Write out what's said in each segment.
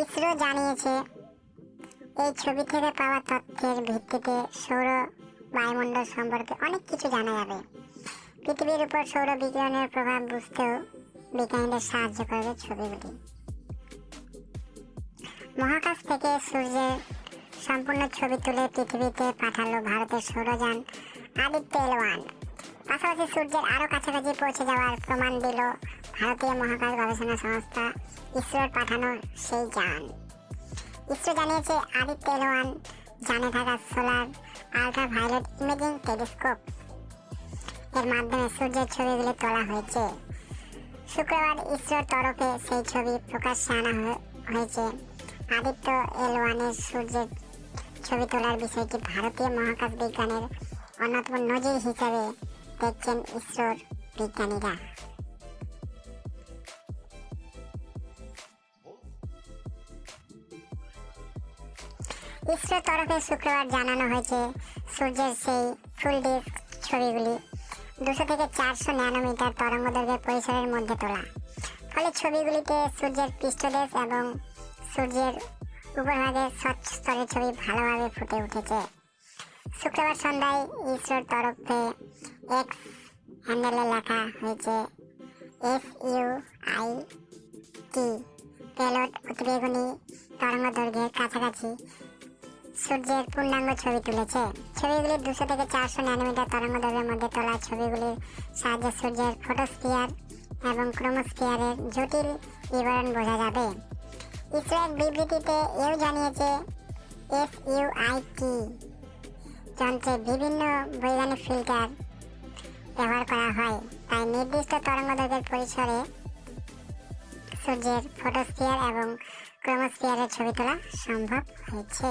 ইসরো জানিয়েছে, এই ছবি থেকে পাওয়া তথ্যের ভিত্তিতে সৌর বায়ুমণ্ডল সম্পর্কে অনেক কিছু জানা যাবে। পৃথিবীর উপর সৌর বিকিরণের প্রভাব বুঝতেও বিজ্ঞানীদের সাহায্য করবে ছবিগুলি। মহাকাশ থেকে সূর্যের সম্পূর্ণ ছবি তুলে পৃথিবীতে পাঠালো ভারতের সৌরযান আদিত্য এল ওয়ান পাশাপাশি সূর্যের আরও কাছাকাছি পৌঁছে যাওয়ার প্রমাণ দিল ভারতীয় মহাকাশ গবেষণা সংস্থা ইসরোর পাঠানো সেই যান। ইসরো জানিয়েছে, আদিত্য এলওয়ান জানে থাকা solar ultraviolet imaging telescope. এর মাধ্যমে সূর্যের ছবিগুলি তোলা হয়েছে। শুক্রবার ইসরোর তরফে সেই ছবি প্রকাশ্যে আনা হয়ে- হয়েছে। আদিত্য এল ওয়ানের সূর্যের ছবি তোলার বিষয়টি ভারতীয় মহাকাশ বিজ্ঞানের অন্যতম নজির হিসেবে দেখছেন ইসরোর বিজ্ঞানীরা ইসরোর তরফে শুক্রবার জানানো হয়েছে সূর্যের সেই ফুল ডিস্ক ছবিগুলি। দুশো থেকে চারশো ন্যানোমিটার তরঙ্গদৈর্ঘ্যের পরিসরের মধ্যে তোলা। ফলে ছবিগুলিতে সূর্যের পৃষ্ঠদেশ এবং সূর্যের উপরভাগের স্বচ্ছ স্তরের ছবি ভালোভাবে ফুটে উঠেছে। শুক্রবার সন্ধ্যায় ইসরোর তরফে এক্স হ্যান্ডেলে লেখা হয়েছে এস ইউ আই টি পেলট অতিবেগুনি তরঙ্গ দৈর্ঘ্যের কাছাকাছি। সূর্যের পূর্ণাঙ্গ ছবি তুলেছে। ছবিগুলি দুশো থেকে চারশো ন্যানোমিটার তরঙ্গ দৈর্ঘ্যের মধ্যে তোলা ছবিগুলির সাহায্যে সূর্যের ফটোস্ফিয়ার এবং ক্রোমোস্ফিয়ারের জটিল বিবরণ বোঝা যাবে। ইসরো এক বিবৃতিতে এও জানিয়েছে এস ইউ আই টি যন্ত্রে বিভিন্ন বৈজ্ঞানিক ফিল্টার ব্যবহার করা হয়। তাই নির্দিষ্ট তরঙ্গদৈর্ঘ্যের পরিসরে সূর্যের ফটোস্ফিয়ার এবং ক্রোমোস্ফিয়ারের ছবি তোলা সম্ভব হয়েছে।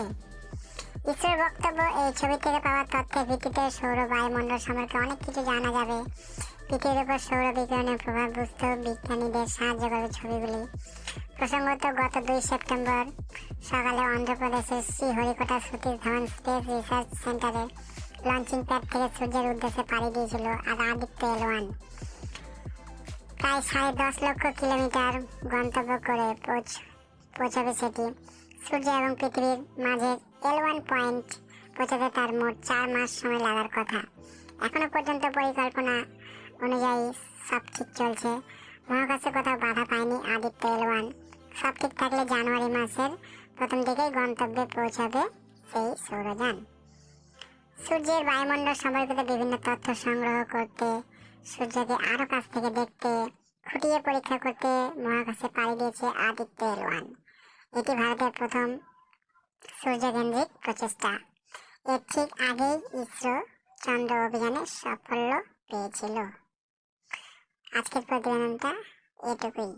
ইসরোর বক্তব্য, এই ছবি থেকে পাওয়া তথ্যের ভিত্তিতে সৌর বায়ুমণ্ডল সম্পর্কে অনেক কিছু জানা যাবে। পৃথিবীর উপর সৌর বিকিরণের প্রভাব বুঝতেও বিজ্ঞানীদের সাহায্য করবে ছবিগুলি। প্রসঙ্গত, গত দুই সেপ্টেম্বর সকালে অন্ধ্রপ্রদেশের Sriharikota Satish Dhawan space research সেন্টারে লঞ্চিং প্যাড থেকে সূর্যের উদ্দেশ্যে পাড়ি দিয়েছিল আর আদিত্য এল ওয়ান প্রায় সাড়ে দশ লক্ষ কিলোমিটার গন্তব্য করে পৌঁছ, পৌঁছাবে সেটি। সূর্য এবং পৃথিবীর মাঝে এল ওয়ান পয়েন্ট পৌঁছাতে তার মোট চার মাস সময় লাগার কথা। এখনও পর্যন্ত পরিকল্পনা অনুযায়ী সব ঠিক চলছে। মহাকাশে কোথাও বাধা পায়নি আদিত্য এল ওয়ান সব ঠিক থাকলে জানুয়ারি মাসের প্রথম দিকেই গন্তব্যে পৌঁছাবে সেই সৌরযান। সূর্যের বায়ুমণ্ডল সম্পর্কিত বিভিন্ন তথ্য সংগ্রহ করতে, সূর্যকে আরও কাছ থেকে দেখতে, খুঁটিয়ে পরীক্ষা করতে মহাকাশে পাড়ি দিয়েছে আদিত্য এল ওয়ান এটি ভারতের প্রথম সূর্যকেন্দ্রিক প্রচেষ্টা। এর ঠিক আগেই ইসরো চন্দ্র অভিযানে সাফল্য পেয়েছিল। আজকের প্রতিবেদনটা এটুকুই।